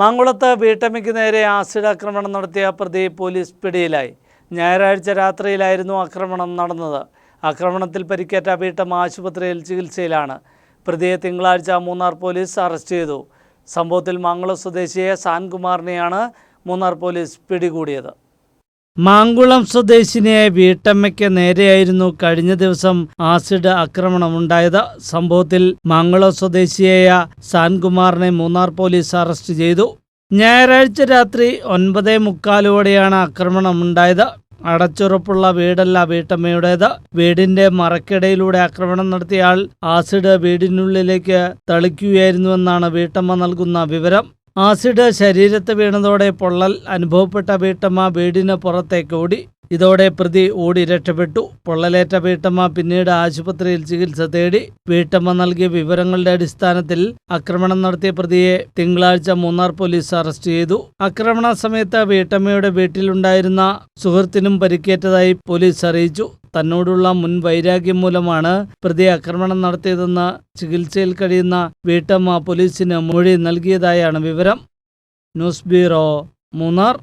മാങ്കുളത്ത് വീട്ടമ്മയ്ക്ക് നേരെ ആസിഡ് ആക്രമണം നടത്തിയ പ്രതി പോലീസ് പിടിയിലായി. ഞായറാഴ്ച രാത്രിയിലായിരുന്നു ആക്രമണം നടന്നത്. ആക്രമണത്തിൽ പരിക്കേറ്റ വീട്ടമ്മ ആശുപത്രിയിൽ ചികിത്സയിലാണ്. പ്രതിയെ തിങ്കളാഴ്ച മൂന്നാർ പോലീസ് അറസ്റ്റ് ചെയ്തു. സംഭവത്തിൽ മാങ്കുളം സ്വദേശിയെ സാൻകുമാറിനെയാണ് മൂന്നാർ പോലീസ് പിടികൂടിയത്. മാങ്കുളം സ്വദേശിനിയായ വീട്ടമ്മയ്ക്ക് നേരെയായിരുന്നു കഴിഞ്ഞ ദിവസം ആസിഡ് ആക്രമണം ആക്രമണമുണ്ടായത്. സംഭവത്തിൽ മാങ്കുളം സ്വദേശിയായ സാൻകുമാറിനെ മൂന്നാർ പോലീസ് അറസ്റ്റ് ചെയ്തു. ഞായറാഴ്ച രാത്രി ഒൻപതേ മുക്കാലോടെയാണ് ആക്രമണമുണ്ടായത്. അടച്ചുറപ്പുള്ള വീടല്ല വീട്ടമ്മയുടേത്. വീടിന്റെ മറക്കിടയിലൂടെ ആക്രമണം നടത്തിയ ആൾ ആസിഡ് വീടിനുള്ളിലേക്ക് തളിക്കുകയായിരുന്നുവെന്നാണ് വീട്ടമ്മ നൽകുന്ന വിവരം. ആസിഡ് ശരീരത്ത് വീണതോടെ പൊള്ളൽ അനുഭവപ്പെട്ട വീട്ടമ്മ വീടിന് പുറത്തേക്ക് ഓടി. ഇതോടെ പ്രതി ഓടി രക്ഷപ്പെട്ടു. പൊള്ളലേറ്റ വീട്ടമ്മ പിന്നീട് ആശുപത്രിയിൽ ചികിത്സ തേടി വീട്ടമ്മ നൽകിയ വിവരങ്ങളുടെ അടിസ്ഥാനത്തിൽ ആക്രമണം നടത്തിയ പ്രതിയെ തിങ്കളാഴ്ച മൂന്നാർ പോലീസ് അറസ്റ്റ് ചെയ്തു. ആക്രമണ സമയത്ത് വീട്ടമ്മയുടെ വീട്ടിലുണ്ടായിരുന്ന സുഹൃത്തിനും പരിക്കേറ്റതായി പോലീസ് അറിയിച്ചു. തന്നോടുള്ള മുൻ വൈരാഗ്യം മൂലമാണ് പ്രതി ആക്രമണം നടത്തിയതെന്ന് ചികിത്സയിൽ കഴിയുന്ന വീട്ടമ്മ പോലീസിന് മൊഴി നൽകിയതായാണ് വിവരം. News bureau Munnar.